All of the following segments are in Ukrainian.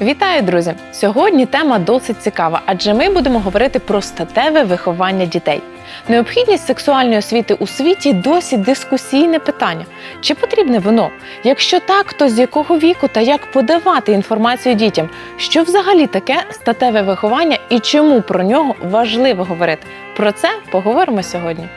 Вітаю, друзі! Сьогодні тема досить цікава, адже ми будемо говорити про статеве виховання дітей. Необхідність сексуальної освіти у світі досі дискусійне питання. Чи потрібне воно? Якщо так, то з якого віку та як подавати інформацію дітям? Що взагалі таке статеве виховання і чому про нього важливо говорити? Про це поговоримо сьогодні.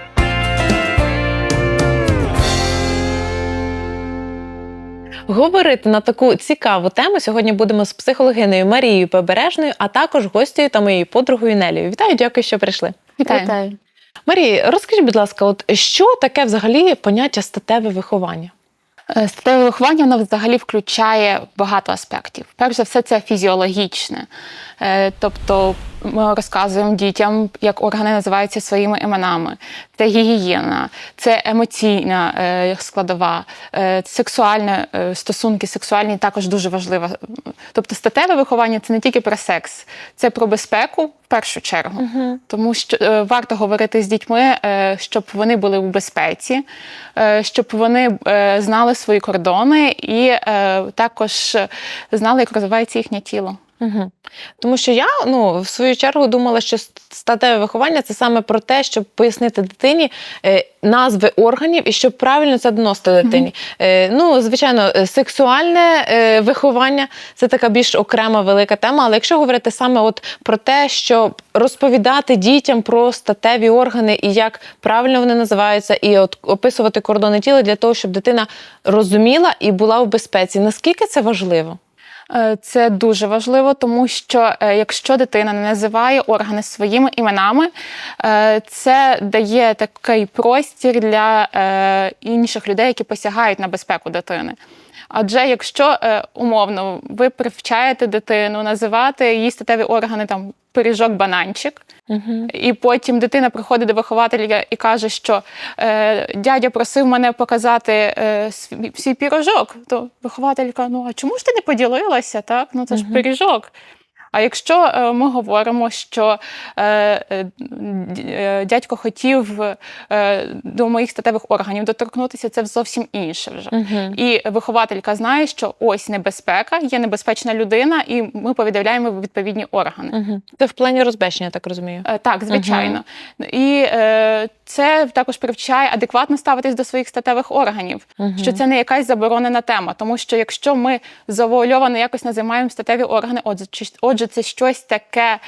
Говорити на таку цікаву тему сьогодні будемо з психологиною Марією Побережною, а також гостею та моєю подругою Нелією. Вітаю, дякую, що прийшли. Вітаю. Марія, розкажіть, будь ласка, от що таке взагалі поняття статеве виховання? Е, Статеве виховання воно взагалі включає багато аспектів. Перш за все, це фізіологічне. Е, Тобто ми розказуємо дітям, як органи називаються своїми іменами. Це гігієна, це емоційна е, складова, сексуальні стосунки, сексуальні також дуже важлива. Тобто статеве виховання це не тільки про секс, це про безпеку в першу чергу. Тому що варто говорити з дітьми, щоб вони були у безпеці, щоб вони знали свої кордони і е, також знали, як розвивається їхнє тіло. Угу. Тому що я ну, в свою чергу думала, що статеве виховання це саме про те, щоб пояснити дитині е, назви органів і щоб правильно це доносити дитині. Е, ну, звичайно, е, сексуальне виховання це така більш окрема велика тема. Але якщо говорити саме от про те, щоб розповідати дітям про статеві органи і як правильно вони називаються, і от описувати кордони тіла для того, щоб дитина розуміла і була в безпеці. Наскільки це важливо? Е, Це дуже важливо, тому що е, якщо дитина не називає органи своїми іменами, е, це дає такий простір для інших людей, які посягають на безпеку дитини. Адже якщо е, умовно ви привчаєте дитину називати її статеві органи там пиріжок, бананчик, Угу. і потім дитина приходить до вихователя і каже, що е, дядя просив мене показати е, свій, свій пірожок. То вихователька, ну а чому ж ти не поділилася? Так? Ну це ж пиріжок. А якщо е, ми говоримо, що е, е, дядько хотів до моїх статевих органів доторкнутися, це зовсім інше вже. Угу. І вихователька знає, що ось небезпека, є небезпечна людина, і ми повідомляємо відповідні органи. Угу. Це в плані розбещення, так розумію. Так, звичайно. І е, це також привчає адекватно ставитись до своїх статевих органів, Мгм. що це не якась заборонена тема. Тому що якщо ми завуальовано якось називаємо статеві органи, отже, отже, це щось таке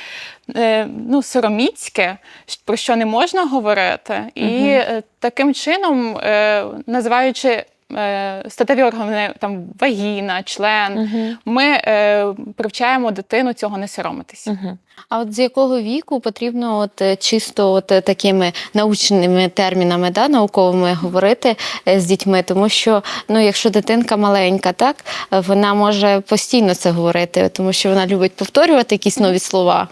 е, ну, сороміцьке, про що не можна говорити. І е, таким чином, е, називаючи е, статеві органи там вагіна, член, Угу. ми е, привчаємо дитину цього не соромитися. Угу. А от з якого віку потрібно от е, чисто от е, такими научними термінами, да, науковими говорити е, з дітьми, тому що ну, якщо дитинка маленька, так вона може постійно це говорити, тому що вона любить повторювати якісь нові слова.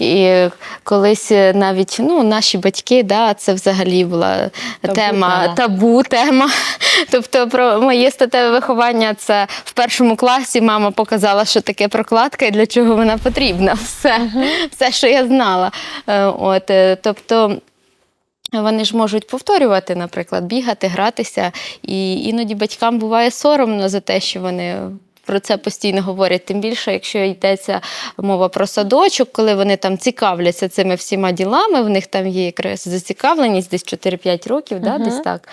І колись е, навіть ну, наші батьки, да, це взагалі була Табу тема, табу тема. Тобто про моє статеве виховання це в першому класі мама показала, що таке прокладка і для чого вона потрібна. Все, все що я знала. Е, От, е, тобто. Вони ж можуть повторювати, наприклад, бігати, гратися. І іноді батькам буває соромно за те, що вони про це постійно говорять. Тим більше, якщо йдеться мова про садочок, коли вони там цікавляться цими всіма ділами, в них там є якраз зацікавленість десь 4-5 років, да, Мгм. десь так.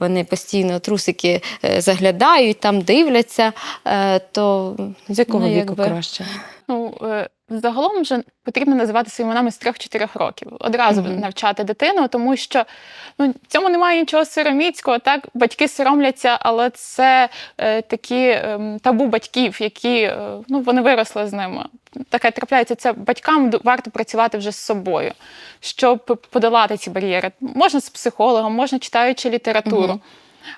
Вони постійно трусики е, заглядають, там дивляться, е, то З якого Ну, віку якби. краще? Ну, е, загалом вже потрібно називати своїми іменами з 3-4 років. Одразу Мгм. навчати дитину, тому що ну, в цьому немає нічого сороміцького. Так, батьки соромляться, але це е, такі ем, табу батьків, які е, ну, вони виросли з ними. Таке трапляється. Це батькам варто працювати вже з собою, щоб подолати ці бар'єри. Можна з психологом, можна читаючи літературу. Мгм.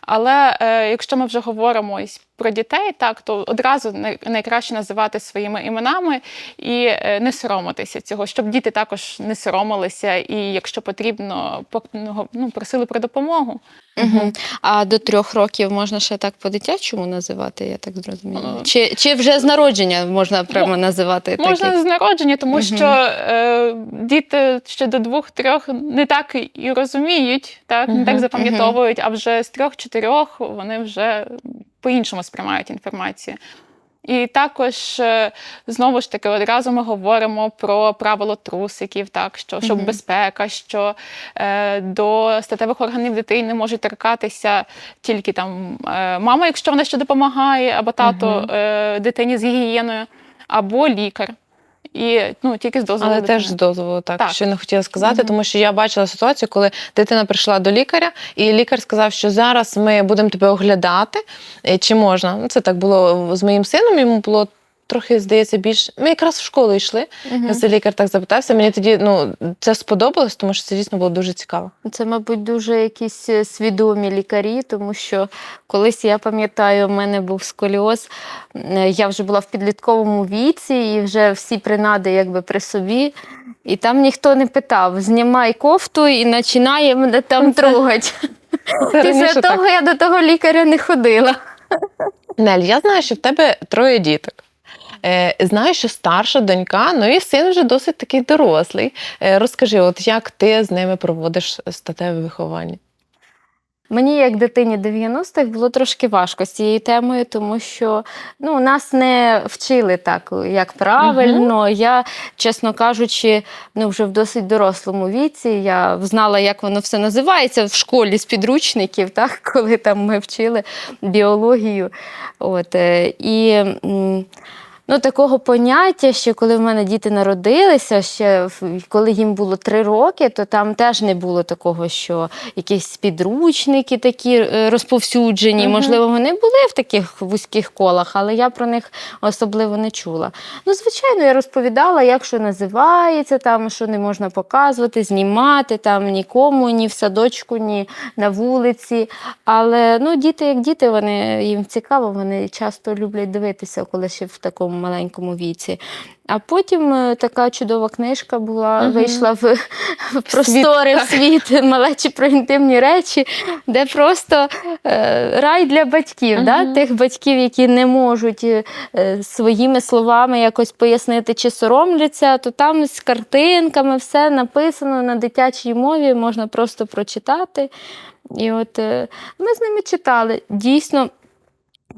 Але е, якщо ми вже говоримо ось про дітей, так то одразу най- найкраще називати своїми іменами і е, не соромитися цього, щоб діти також не соромилися, і якщо потрібно, по- ну, ну, просили про допомогу. Угу. А до трьох років можна ще так по-дитячому називати, я так зрозуміла. Е, Чи, чи вже з народження можна прямо називати Можна таких? з народження, тому Мгм. що е, діти ще до двох-трьох не так і розуміють, так не так запам'ятовують, а вже з трьох-чотирьох вони вже по-іншому сприймають інформацію. І також е, знову ж таки одразу ми говоримо про правило трусиків, так що щоб Мгм. безпека, що е, до статевих органів дитини можуть торкатися тільки там е, мама, якщо вона ще допомагає, або тато Мгм. е, дитині з гігієною, або лікар. І ну тільки з дозволу. Але теж з дозволу, так, Так. що не хотіла сказати, Мгм. тому що я бачила ситуацію, коли дитина прийшла до лікаря, і лікар сказав, що зараз ми будемо тебе оглядати, е, чи можна. Ну, Це так було з моїм сином, йому було. Трохи здається більш. Ми якраз в школу йшли. Мгм. Це лікар так запитався. Мені тоді ну це сподобалось, тому що це дійсно було дуже цікаво. Це, мабуть, дуже якісь е, свідомі лікарі, тому що колись я пам'ятаю, у мене був сколіоз. е, Я вже була в підлітковому віці, і вже всі принади якби при собі. І там ніхто не питав: знімай кофту і починає мене там трогати. Після того так. я до того лікаря не ходила. Нель, я знаю, що в тебе троє діток. Е, знаю, що старша донька, ну і син вже досить такий дорослий. Е, розкажи, от як ти з ними проводиш статеве виховання? Мені, як дитині 90-х, було трошки важко з цією темою, тому що ну, нас не вчили так, як правильно. Я, чесно кажучи, ну, вже в досить дорослому віці я знала, як воно все називається в школі з підручників, так, коли там ми вчили біологію. От, е, і, Ну, такого поняття, що коли в мене діти народилися, ще коли їм було три роки, то там теж не було такого, що якісь підручники такі е, розповсюджені. Мгм. Можливо, вони були в таких вузьких колах, але я про них особливо не чула. Ну, звичайно, я розповідала, як що називається, там, що не можна показувати, знімати там нікому, ні в садочку, ні на вулиці. Але ну, діти, як діти, вони їм цікаво, вони часто люблять дивитися, коли ще в такому маленькому віці. А потім е, така чудова книжка була, Мгм. вийшла в, в простори, в світ, малечі про інтимні речі, де просто е, рай для батьків, да? Тих батьків, які не можуть е, е, своїми словами якось пояснити чи соромляться, то там з картинками все написано на дитячій мові, можна просто прочитати. І от е, ми з ними читали. Дійсно,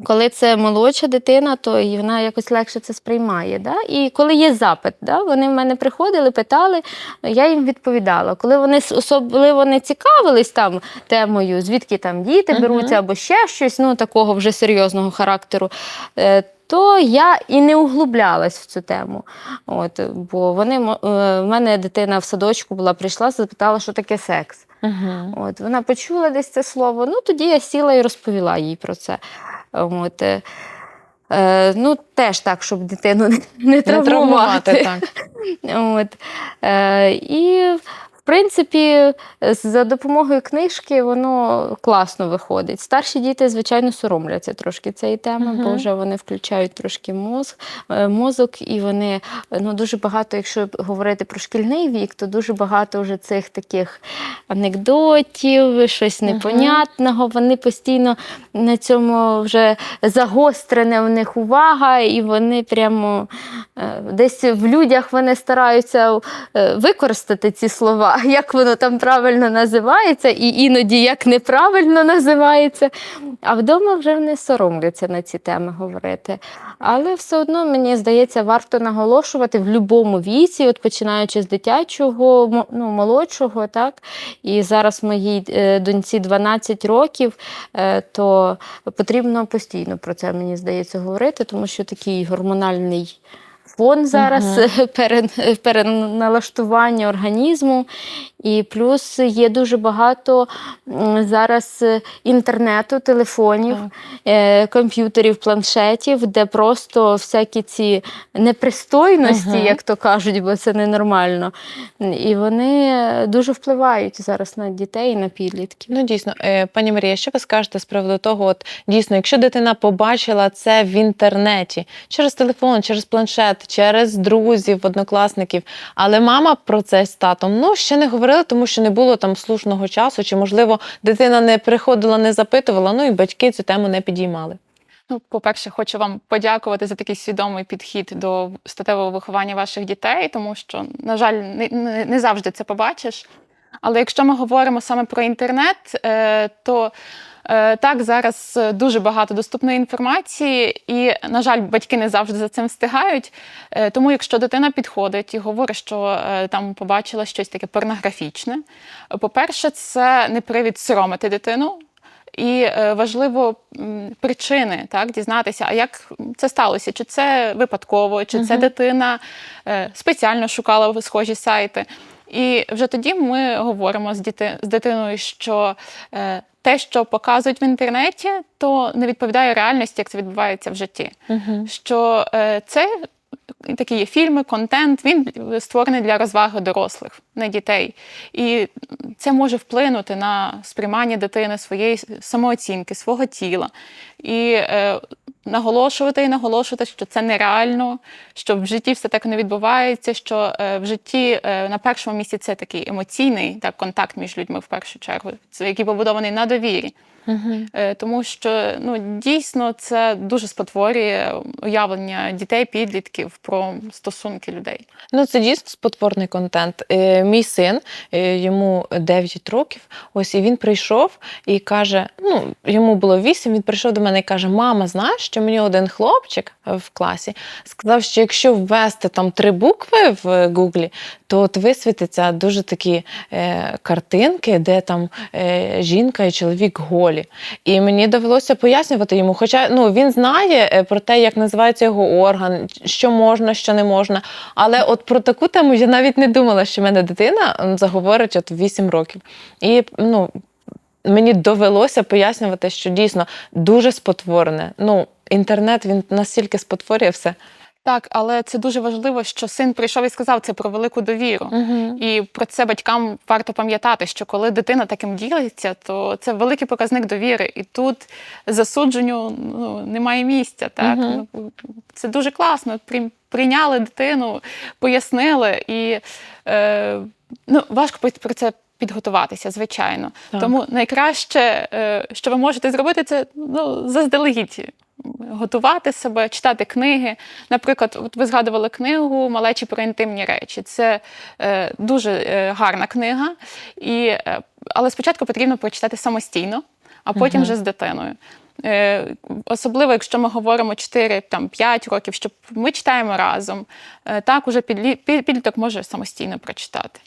коли це молодша дитина, то і вона якось легше це сприймає. Да? І коли є запит, да? вони в мене приходили, питали, я їм відповідала. Коли вони особливо не цікавились там темою, звідки там діти беруться або ще щось, ну такого вже серйозного характеру. То я і не углублялась в цю тему. От, бо вони е, в мене дитина в садочку була, прийшла, запитала, що таке секс. Угу. От, вона почула десь це слово. Ну, тоді я сіла і розповіла їй про це. От, е, е, ну, теж так, щоб дитину не, не Не травмувати. травмувати, так. От, е, і, принципі, за допомогою книжки воно класно виходить. Старші діти, звичайно, соромляться трошки цієї теми, бо вже вони включають трошки мозг, е, мозок, і вони ну, дуже багато, якщо говорити про шкільний вік, то дуже багато вже цих таких анекдотів, щось непонятного. Вони постійно на цьому вже загострена в них увага, і вони прямо е, десь в людях вони стараються е, використати ці слова, як воно там правильно називається, і іноді як неправильно називається. А вдома вже не соромляться на ці теми говорити. Але все одно, мені здається, варто наголошувати в будь-якому віці, от починаючи з дитячого, ну, молодшого, так. І зараз моїй е, доньці 12 років, е, то потрібно постійно про це, мені здається, говорити, тому що такий гормональний фон зараз Мгм. пере- переналаштування організму. І плюс є дуже багато зараз е, інтернету, телефонів, Так. е, комп'ютерів, планшетів, де просто всякі ці непристойності, Мгм. як то кажуть, бо це ненормально. І вони дуже впливають зараз на дітей і на підлітків. Ну, дійсно, Е, пані Марія, що ви скажете з приводу того, от дійсно, якщо дитина побачила це в інтернеті через телефон, через планшет, через друзів, однокласників, але мама про це з татом ну ще не говорила, тому що не було там слушного часу, чи можливо дитина не приходила, не запитувала. Ну і батьки цю тему не підіймали. Ну, по-перше, хочу вам подякувати за такий свідомий підхід до статевого виховання ваших дітей, тому що, на жаль, не, не, завжди це побачиш. Але якщо ми говоримо саме про інтернет, е, то Так, зараз е, дуже багато доступної інформації, і, на жаль, батьки не завжди за цим встигають. Е, Тому, якщо дитина підходить і говорить, що е, там побачила щось таке порнографічне, е, по-перше, це не привід соромити дитину. І е, важливо причини так дізнатися, а як це сталося? Чи це випадково, чи це дитина е, спеціально шукала схожі сайти. І вже тоді ми говоримо з, діти, з дитиною, що е, те, що показують в інтернеті, то не відповідає реальності, як це відбувається в житті. Що е, це такі є фільми, контент, він створений для розваги дорослих, не дітей. І це може вплинути на сприймання дитини своєї самооцінки, свого тіла. І е, наголошувати і наголошувати, що це нереально, що в житті все так не відбувається, що е, в житті е, на першому місці це такий емоційний так, контакт між людьми в першу чергу, який побудований на довірі. Е, Тому що ну, дійсно це дуже спотворює уявлення дітей, підлітків про стосунки людей. Ну, це дійсно спотворний контент. Е, мій син, е, йому 9 років, ось і він прийшов і каже: ну, йому було 8, він прийшов до мене і каже: Мама, знаєш, що мені один хлопчик в класі сказав, що якщо ввести там три букви в Гуглі, то от висвітиться дуже такі е, картинки, де там е, жінка і чоловік голі. І мені довелося пояснювати йому, хоча ну, він знає е, про те, як називається його орган, що можна, що не можна. Але от про таку тему я навіть не думала, що в мене дитина заговорить от 8 років. І ну, мені довелося пояснювати, що дійсно дуже спотворене. Ну, інтернет він настільки спотворює все. Так, але це дуже важливо, що син прийшов і сказав це про велику довіру. Угу. І про це батькам варто пам'ятати, що коли дитина таким ділиться, то це великий показник довіри. І тут засудженню ну, немає місця. Так? Ну, Це дуже класно. Прий- Прийняли дитину, пояснили, і е, ну, важко про це підготуватися, звичайно. Так. Тому найкраще, е, що ви можете зробити, це ну, заздалегідь готувати себе, читати книги. Наприклад, от ви згадували книгу Малечі про інтимні речі. Це е, дуже е, гарна книга, і, е, але спочатку потрібно прочитати самостійно, а потім Мгм. вже з дитиною. Е, особливо, якщо ми говоримо 4-5 років, що ми читаємо разом, е, так уже підлі- підліток може самостійно прочитати.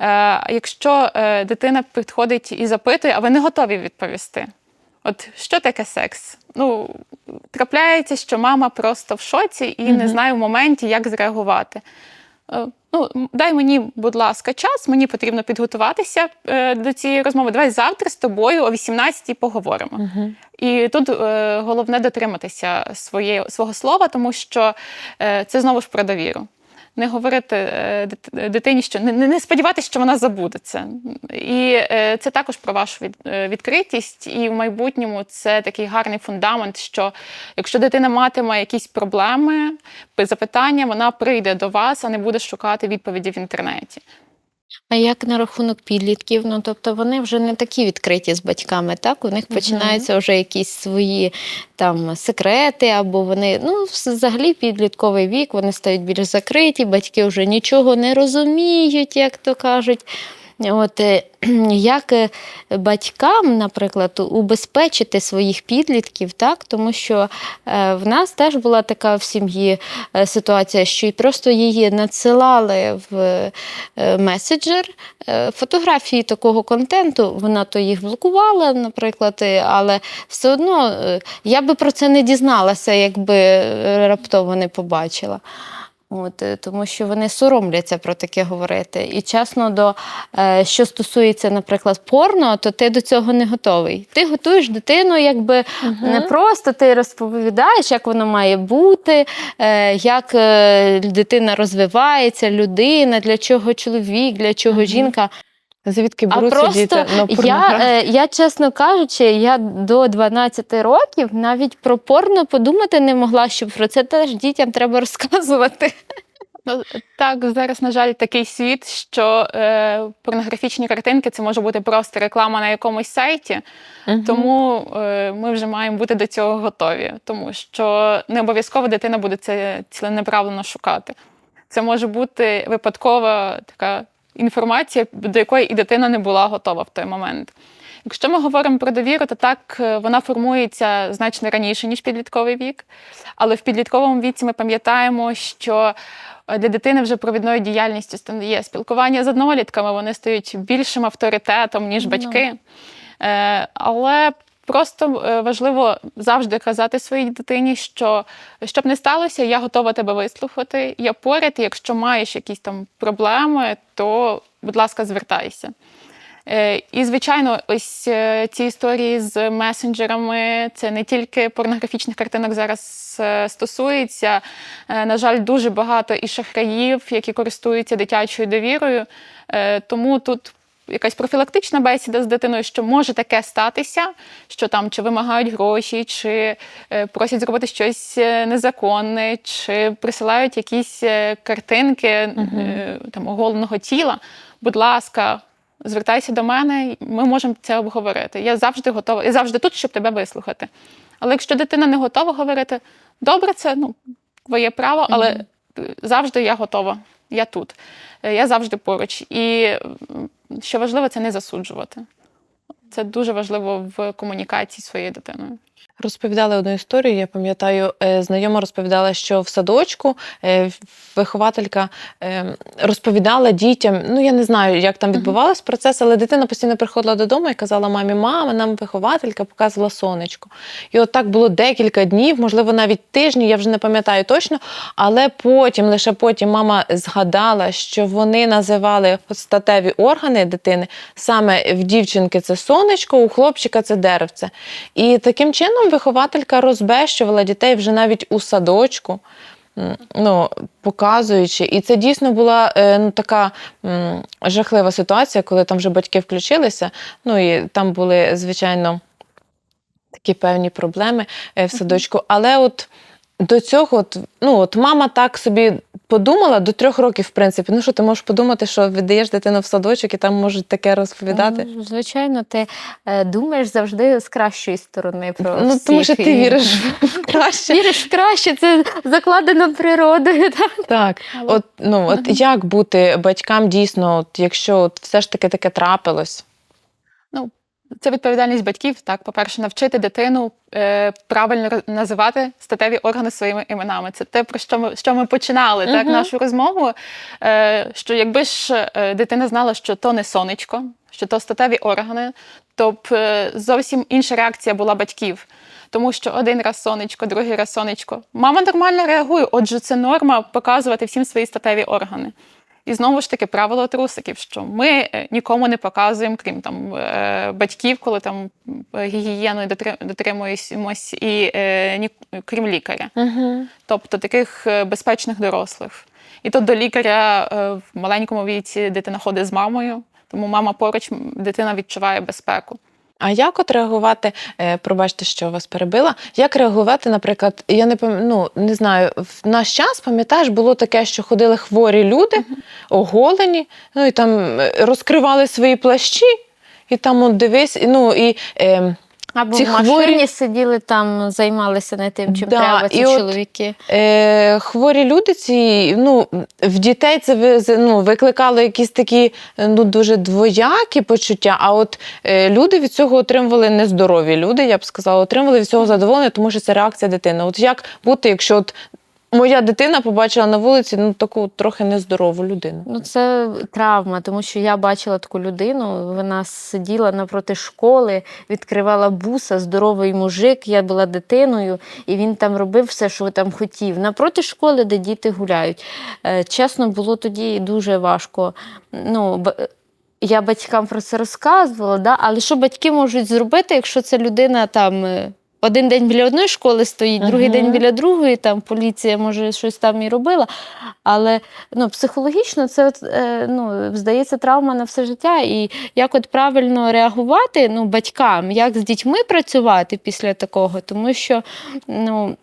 Е, якщо дитина підходить і запитує, а ви не готові відповісти. От що таке секс? Ну, трапляється, що мама просто в шоці і не знає в моменті, як зреагувати. Е, Ну, дай мені, будь ласка, час, мені потрібно підготуватися е, до цієї розмови. Давай завтра з тобою о 18-й поговоримо. Угу. І тут е, головне дотриматися своє, свого слова, тому що е, це знову ж про довіру. Не говорити е, дитині, що не, не сподіватися, що вона забудеться. І е, це також про вашу е, відкритість. І в майбутньому це такий гарний фундамент, що якщо дитина матиме якісь проблеми, запитання, вона прийде до вас, а не буде шукати відповіді в інтернеті. А як на рахунок підлітків? Ну тобто вони вже не такі відкриті з батьками, так? У них починаються вже якісь свої там секрети, або вони, ну, взагалі підлітковий вік, вони стають більш закриті, батьки вже нічого не розуміють, як то кажуть. От е, як е, батькам, наприклад, убезпечити своїх підлітків, так? тому що е, в нас теж була така в сім'ї ситуація, що й просто її надсилали в меседжер фотографії такого контенту. Вона то їх блокувала, наприклад, але все одно я би про це не дізналася, якби раптово не побачила. От, е, тому що вони соромляться про таке говорити. І чесно, до е, що стосується, наприклад, порно, то ти до цього не готовий. Ти готуєш дитину, якби не просто ти розповідаєш, як воно має бути, е, як е, дитина розвивається, людина, для чого чоловік, для чого угу. жінка. Звідки А просто діти? Ну, я, е, я, чесно кажучи, я до 12 років навіть про порно подумати не могла, що про це теж дітям треба розказувати. Ну, так, зараз, на жаль, такий світ, що е, порнографічні картинки це може бути просто реклама на якомусь сайті, Мгм. тому е, ми вже маємо бути до цього готові, тому що не обов'язково дитина буде це ціленаправленно шукати. Це може бути випадкова така інформація, до якої і дитина не була готова в той момент. Якщо ми говоримо про довіру, то так е, вона формується значно раніше, ніж підлітковий вік. Але в підлітковому віці ми пам'ятаємо, що е, для дитини вже провідною діяльністю стає спілкування з однолітками, вони стають більшим авторитетом, ніж батьки. Е, Але просто е, важливо завжди казати своїй дитині, що щоб не сталося, я готова тебе вислухати. Я поряд, якщо маєш якісь там проблеми, то, будь ласка, звертайся. Е, І, звичайно, ось е, ці історії з месенджерами це не тільки порнографічних картинок зараз стосується. На жаль, дуже багато і шахраїв, які користуються дитячою довірою. Тому тут якась профілактична бесіда з дитиною, що може таке статися, що там чи вимагають гроші, чи е, просять зробити щось е, незаконне, чи присилають якісь е, картинки е, там оголеного тіла. Будь ласка, звертайся до мене, ми можемо це обговорити. Я завжди готова, я завжди тут, щоб тебе вислухати. Але якщо дитина не готова говорити, добре, це ну, твоє право, але е, завжди я готова. Я тут. Я завжди поруч. І що важливо, це не засуджувати. Це дуже важливо в комунікації з своєю дитиною. Розповідали одну історію. Я пам'ятаю, е, знайома розповідала, що в садочку е, вихователька е, розповідала дітям. Ну я не знаю, як там відбувався процес, але дитина постійно приходила додому і казала мамі, мама, нам вихователька показувала сонечко. І от так було декілька днів, можливо, навіть тижні, я вже не пам'ятаю точно. Але потім, лише потім, мама згадала, що вони називали статеві органи дитини саме в дівчинки це сонечко, у хлопчика це деревце. І таким чином вихователька розбещувала дітей вже навіть у садочку. Ну, показуючи, і це дійсно була е, ну, така жахлива ситуація, коли там вже батьки включилися. Ну і там були, звичайно, такі певні проблеми е, в садочку. Але от до цього, от, ну от мама так собі подумала до трьох років, в принципі. Ну що ти можеш подумати, що віддаєш дитину в садочок і там можуть таке розповідати? Ну, Звичайно, ти е, думаєш завжди з кращої сторони про Ну, тому що ти віриш в краще. Віриш в краще, це закладено природою. Так? Так, от ну от як бути батькам дійсно, от якщо от все ж таки таке трапилось? Це відповідальність батьків. Так, по-перше, навчити дитину е, правильно називати статеві органи своїми іменами. Це те, про що ми, що ми починали, так, Мгм. нашу розмову. Е, що якби ж е, дитина знала, що то не сонечко, що то статеві органи, то б е, зовсім інша реакція була батьків. Тому що один раз сонечко, другий раз сонечко. Мама нормально реагує, отже, це норма показувати всім свої статеві органи. І знову ж таки правило трусиків, що ми е, нікому не показуємо, крім там е, батьків, коли там е, гігієною дотри- дотримуємось, і ні, крім лікаря, Угу. тобто таких безпечних дорослих. І тут до лікаря в маленькому віці дитина ходить з мамою, тому мама поруч, дитина відчуває безпеку. А як от реагувати? Е, пробачте, що вас перебила. Як реагувати, наприклад, я не пам- ну, не знаю, в наш час, пам'ятаєш, було таке, що ходили хворі люди, оголені, ну і там е, розкривали свої плащі, і там от дивись, ну і. Е, Або Ці в машині хворі- сиділи там, займалися не тим, чим Да, треба, і ці от- чоловіки. Е, хворі люди ці, ну, в дітей це ну, викликало якісь такі ну, дуже двоякі почуття, а от е, люди від цього отримували нездорові люди, я б сказала, отримували від цього задоволення, тому що це реакція дитини. От як бути, якщо от моя дитина побачила на вулиці ну, таку трохи нездорову людину? Ну, це травма, тому що я бачила таку людину. Вона сиділа напроти школи, відкривала буса, здоровий мужик. Я була дитиною, і він там робив все, що там хотів. Напроти школи, де діти гуляють. Е, Чесно, було тоді дуже важко. Ну, я батькам про це розказувала, да? але що батьки можуть зробити, якщо ця людина там. Один день біля одної школи стоїть, другий Мгм. день біля другої, там поліція може щось там і робила. Але ну, психологічно це е, ну, здається травма на все життя. І як от правильно реагувати ну, батькам, як з дітьми працювати після такого, тому що ну,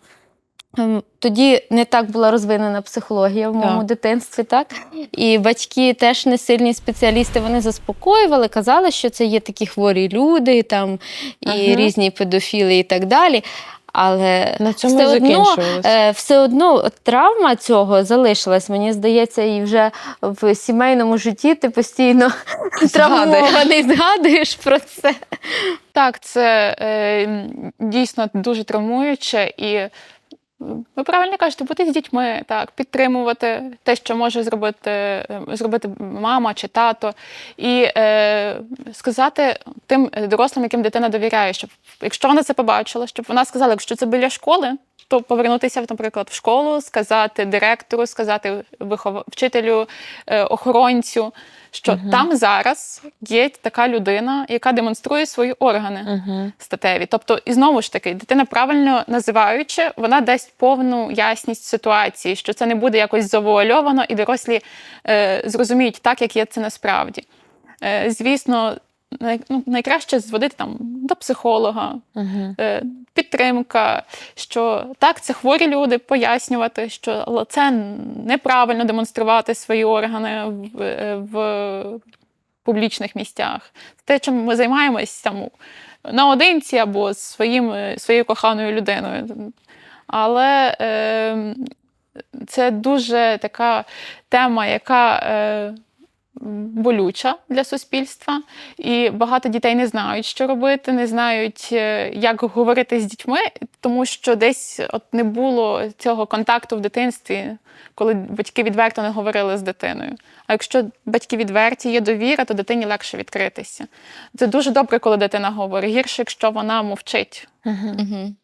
тоді не так була розвинена психологія в моєму Так. дитинстві, так? І батьки теж не сильні спеціалісти, вони заспокоювали, казали, що це є такі хворі люди, там, і Ага. різні педофіли і так далі. Але На цьому все одно, е, все одно травма цього залишилась. Мені здається, і вже в сімейному житті ти постійно травмований, згадуєш про це. Так, це е, дійсно дуже травмуюче і. Ви правильно кажете, бути з дітьми, так, підтримувати те, що може зробити, зробити мама чи тато, і е, сказати тим дорослим, яким дитина довіряє, щоб якщо вона це побачила, щоб вона сказала, якщо це біля школи, то повернутися, наприклад, в школу, сказати директору, сказати вихов... вчителю, е, охоронцю, що там зараз є така людина, яка демонструє свої органи Угу. статеві. Тобто, і знову ж таки, дитина правильно називаючи, вона дасть повну ясність ситуації, що це не буде якось завуальовано, і дорослі е, зрозуміють так, як є це насправді. Е, звісно, ну, найкраще зводити там до психолога, Угу. підтримка, що так, це хворі люди, пояснювати, що це неправильно демонструвати свої органи в, е, в публічних місцях. Те, чим ми займаємось там наодинці або з своїм, е, своєю коханою людиною. Але е, це дуже така тема, яка. Е, болюча для суспільства, і багато дітей не знають, що робити, не знають, е, як говорити з дітьми, тому що десь от не було цього контакту в дитинстві, коли батьки відверто не говорили з дитиною. А якщо батьки відверті, є довіра, то дитині легше відкритися. Це дуже добре, коли дитина говорить. Гірше, якщо вона мовчить. Угу.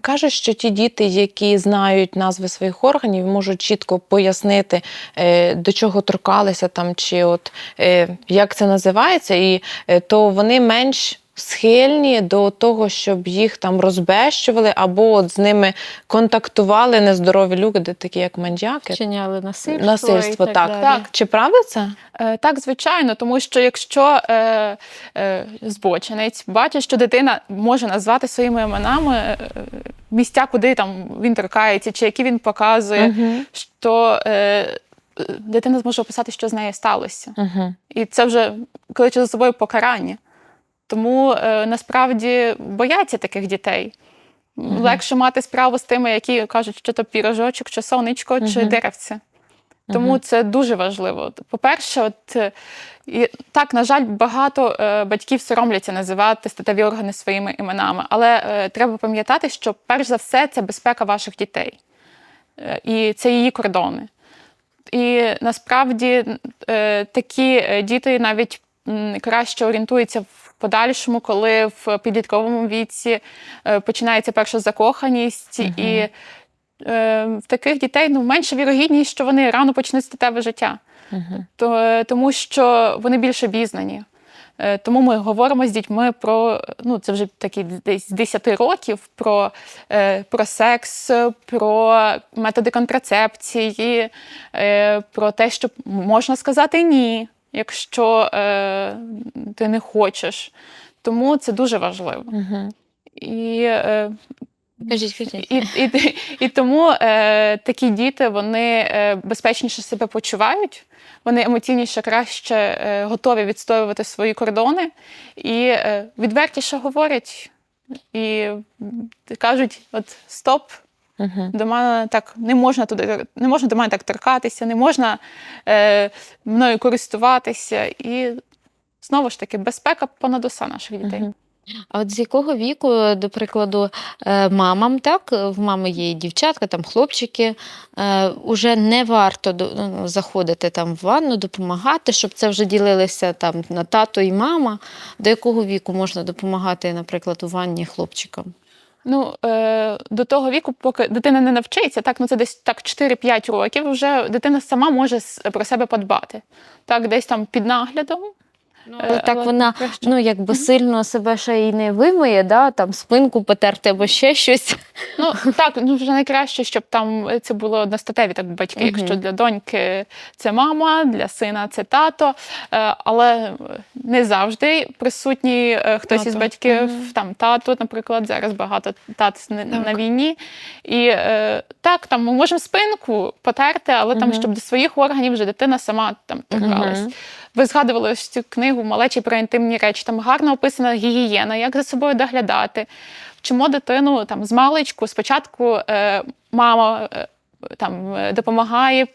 Кажуть, що ті діти, які знають назви своїх органів, можуть чітко пояснити, е, до чого торкалися там, чи от е, як це називається, і е, то вони менш схильні до того, щоб їх там розбещували, або от з ними контактували нездорові люди, такі як мандяки. Вчиняли насильство. Насильство, і так. Так. Чи правда це? Е, Так, звичайно, тому що якщо е, е, збочинець бачить, що дитина може назвати своїми іменами е, місця, куди там він торкається, чи які він показує, Мгм. що е, дитина зможе описати, що з нею сталося. Угу. І це вже кличе за собою покарання. Тому е, насправді бояться таких дітей. Легше мати справу з тими, які кажуть, що то пірожочок, чи сонечко, чи Мгм. деревце. Тому Мгм. це дуже важливо. По-перше, от, е, і, так, на жаль, багато е, батьків соромляться називати статеві органи своїми іменами, але е, треба пам'ятати, що перш за все це безпека ваших дітей. Е, і це її кордони. І насправді е, такі е, діти навіть краще орієнтуються в подальшому, коли в підлітковому віці е, починається перша закоханість, Мгм. і е, в таких дітей ну, менша вірогідність, що вони рано почнуть статеве життя, Угу. То, е, тому що вони більше обізнані. Тому ми говоримо з дітьми про ну це вже такі десь з 10 років про, про секс, про методи контрацепції, про те, що можна сказати ні, якщо е, ти не хочеш. Тому це дуже важливо. Угу. І, е, Кажіть, кажіть. і, і, і тому е, такі діти вони е, безпечніше себе почувають, вони емоційніше краще е, готові відстоювати свої кордони і е, відвертіше говорять. І кажуть: от стоп, Угу. до мене так не можна туди, не можна до мене так торкатися, не можна е, мною користуватися. І знову ж таки, безпека понад усе наших дітей. Мгм. А от з якого віку, до прикладу, е, мамам, так, в мами є і дівчатка, там хлопчики, е, уже не варто ну, заходити там в ванну, допомагати, щоб це вже ділилися там на тато і мама. До якого віку можна допомагати, наприклад, у ванні хлопчикам? Ну, е, до того віку, поки дитина не навчиться, так, ну це десь так 4-5 років, вже дитина сама може про себе подбати. Так, десь там під наглядом. Але Е, так вона ну, якби сильно себе ще й не вимиє, да? там спинку потерти або ще щось. Ну так, ну вже найкраще, щоб там це було одностатеві так батьки. Якщо для доньки це мама, для сина це тато, е, але не завжди присутній е, хтось із батьків, там тато, наприклад, зараз багато тат на, на війні. І е, так, там ми можемо спинку потерти, але там, щоб до своїх органів вже дитина сама там торкалась. Ви згадували ось цю книгу Малечі про інтимні речі. Там гарно описана гігієна, як за собою доглядати. вчимо дитину там з маличку. Спочатку е, мама е, там е, допомагає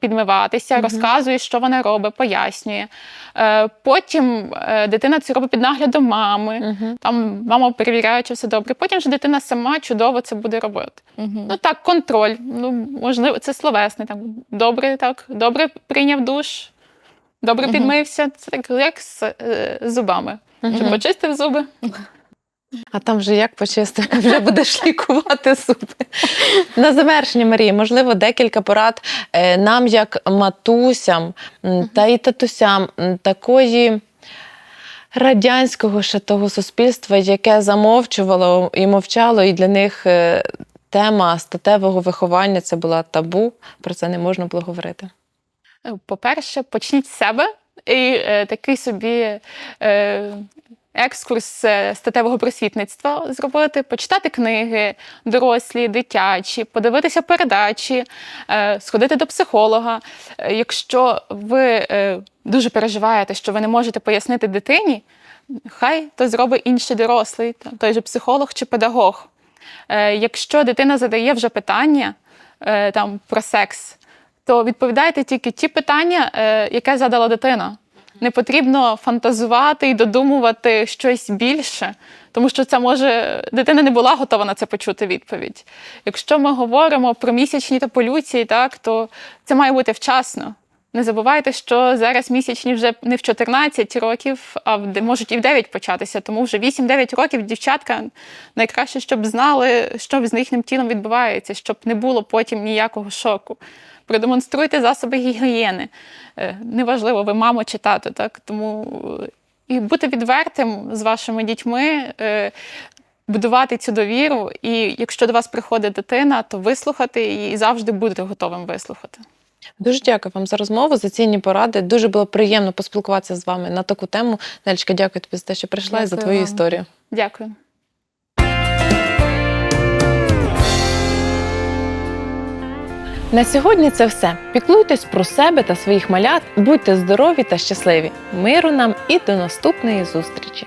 підмиватися, розказує, що вона робить, пояснює. Е, потім е, дитина це робить під наглядом мами. Там мама перевіряє, чи все добре. Потім ж дитина сама чудово це буде робити. Ну так, контроль. Ну, можливо, це словесний. Так, добре, так, добре прийняв душ, добре підмився. Це так, як з е, зубами. Чи почистив зуби? А там вже як почистив, вже будеш лікувати зуби. На завершення, Марії, можливо, декілька порад е, нам, як матусям та і татусям такої. Радянського ще того суспільства, яке замовчувало і мовчало, і для них е, тема статевого виховання це була табу. Про це не можна було говорити. По-перше, почніть з себе і е, такий собі е, екскурс е, статевого просвітництва зробити, почитати книги, дорослі, дитячі, подивитися передачі, сходити до психолога. Якщо ви дуже переживаєте, що ви не можете пояснити дитині, хай то зробить інший дорослий, той же психолог чи педагог. Якщо дитина задає вже питання там, про секс, то відповідайте тільки ті питання, е, яке задала дитина. Не потрібно фантазувати і додумувати щось більше, тому що це може дитина не була готова на це почути відповідь. Якщо ми говоримо про місячні та полюції, так то це має бути вчасно. Не забувайте, що зараз місячні вже не в 14 років, а можуть і в 9 початися. Тому вже 8-9 років дівчатка найкраще, щоб знали, що з їхнім тілом відбувається, щоб не було потім ніякого шоку. Продемонструйте засоби гігієни. Е, Неважливо, ви мамо чи тато, так тому е, і бути відвертим з вашими дітьми. е, Будувати цю довіру, і якщо до вас приходить дитина, то вислухати її і завжди бути готовим вислухати. Дуже дякую вам за розмову, за цінні поради. Дуже було приємно поспілкуватися з вами на таку тему. Нелечка, дякую тобі за те, що прийшла і за твою вам. історію. Дякую. На сьогодні це все. Піклуйтесь про себе та своїх малят, будьте здорові та щасливі. Миру нам і до наступної зустрічі!